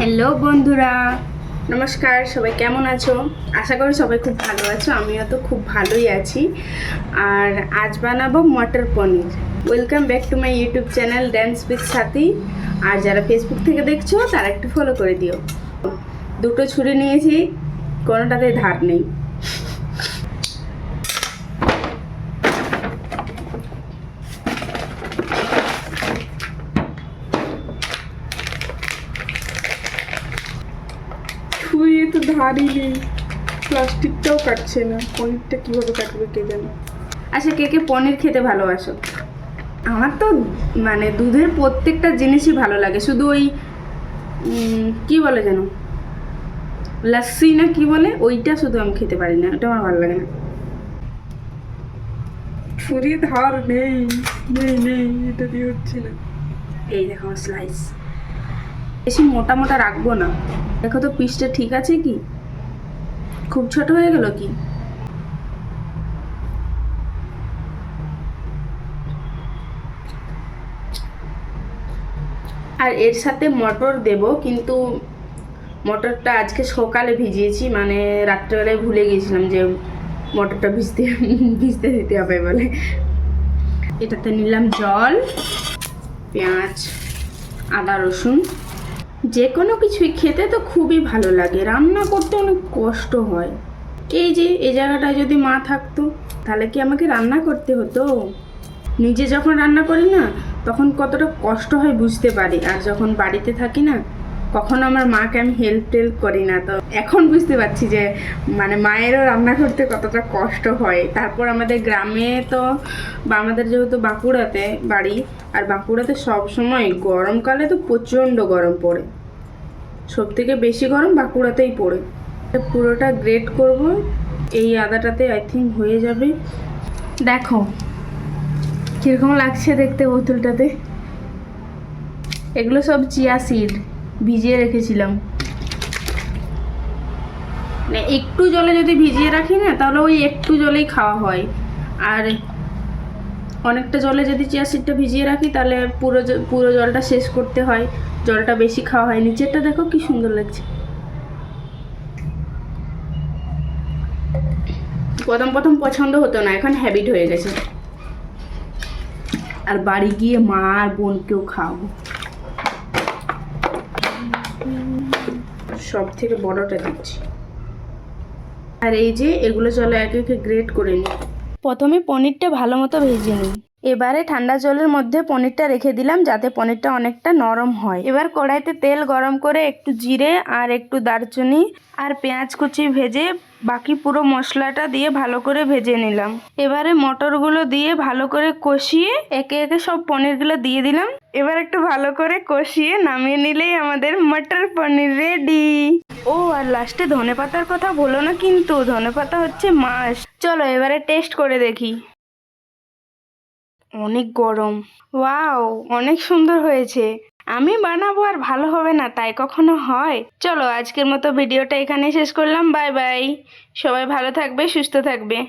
Hello বন্ধুরা, নমস্কার, সবাই কেমন আছো? আশা করি সবাই খুব ভালো আছো, আমিও তো খুব ভালোই আছি। আর আজ বানাবো matar paneer. Welcome back to my YouTube channel dance with Sathi আর যারা ফেসবুক থেকে দেখছ, তারা একটু ফলো করে দিও। দুটো ছুরি নিয়েছি, কোনোটাতে ধার নেই। তো ধারই নেই প্লাস্টিকটাও কাটছে না। পনিরটা কীভাবে কাটবে কে জানে? আচ্ছা কে কে পনির খেতে ভালোবাসো? আমার তো মানে দুধের প্রত্যেকটা জিনিসই ভালো লাগে। শুধু ওই কি বলে যেন? লাস্সি না কি বলে? ওইটা শুধু আমি খেতে পারি না। ওটা আমার ভালো লাগে না। ছুরি ধার নেই। নেই নেই। এটা দিয়ে হচ্ছে না। এই দেখো স্লাইস বেশি মোটা মোটা রাখব না। দেখো তো পিসটা ঠিক আছে কি? খুব ছোট হয়ে গেল কি? আর এর সাথে মটর দেব, কিন্তু মটরটা আজকে সকালে ভিজিয়েছি মানে রাত্রেবেলায় ভুলে গিয়েছিলাম যে মটরটা ভিজতে ভিজতে দিতে হবে বলে। এটাতে নিলাম জল, পেঁয়াজ, আদা, রসুন। যে কোনো কিছুই খেতে তো খুবই ভালো লাগে, রান্না করতে অনেক কষ্ট হয়। এই যে, এই জায়গাটায় যদি মা থাকতো, তাহলে কি আমাকে রান্না করতে হতো? নিজে যখন রান্না করি না, তখন কতটা কষ্ট হয় বুঝতে পারি। আর যখন বাড়িতে থাকি না, কখনো আমার মাকে আমি হেল্প টেল্প করি না। তো এখন বুঝতে পারছি যে মানে মায়েরও রান্না করতে কতটা কষ্ট হয়। তারপর আমাদের গ্রামে তো, বা আমাদের যেহেতু বাঁকুড়াতে বাড়ি, আর বাঁকুড়াতে সবসময় গরমকালে তো প্রচণ্ড গরম পড়ে। সব থেকে বেশি গরম বাঁকুড়াতেই পড়ে। পুরোটা গ্রেট করব, এই আদাটাতে আই থিঙ্ক হয়ে যাবে। দেখো, কীরকম লাগছে দেখতে বোতলটাতে? এগুলো সব চিয়া সিড ভিজিয়ে রেখেছিলাম। মানে একটু জলে যদি ভিজিয়ে রাখি না, তাহলে ওই একটু জলেই খাওয়া হয়। আর অনেকটা জলে যদি চিয়া সিডটা ভিজিয়ে রাখি, তাহলে পুরো পুরো জলটা শেষ করতে হয়। জলটা বেশি খাওয়া হয় নিচেরটা দেখো কি সুন্দর লাগছে। প্রথম প্রথম পছন্দ হতো না, এখন হ্যাবিট হয়ে গেছে। আর বাড়ি গিয়ে মা আর বোনকেও খাওয়াবো। সব থেকে বড়টা দিচ্ছি। আর এই যে, এগুলো চলো একে একে গ্রেট করে নিই। প্রথমে পনিরটা ভালো মতো ভেজে নিই। এবারে ঠান্ডা জলের মধ্যে পনিরটা রেখে দিলাম যাতে পনিরটা অনেকটা নরম হয়। এবার কড়াইতে তেল গরম করে একটু জিরে আর একটু দারচিনি আর পেঁয়াজ কুচি ভেজে বাকি পুরো মশলাটা দিয়ে ভালো করে ভেজে নিলাম। এবারে মটরগুলো দিয়ে ভালো করে কষিয়ে একে একে সব পনিরগুলো দিয়ে দিলাম। এবার একটু ভালো করে কষিয়ে নামিয়ে নিলেই আমাদের মটর পনির রেডি। ও, আর লাস্টে ধনে পাতার কথা বলো না কিন্তু ধনে পাতা হচ্ছে মাস চলো এবারে টেস্ট করে দেখি। অনেক গরম। ওয়াও, অনেক সুন্দর হয়েছে। আমি বানাবো আর ভালো হবে না, তাই কখনো হয়? চলো, আজকের মতো ভিডিওটা এখানে শেষ করলাম, বাই বাই। সবাই ভালো থাকবে, সুস্থ থাকবে।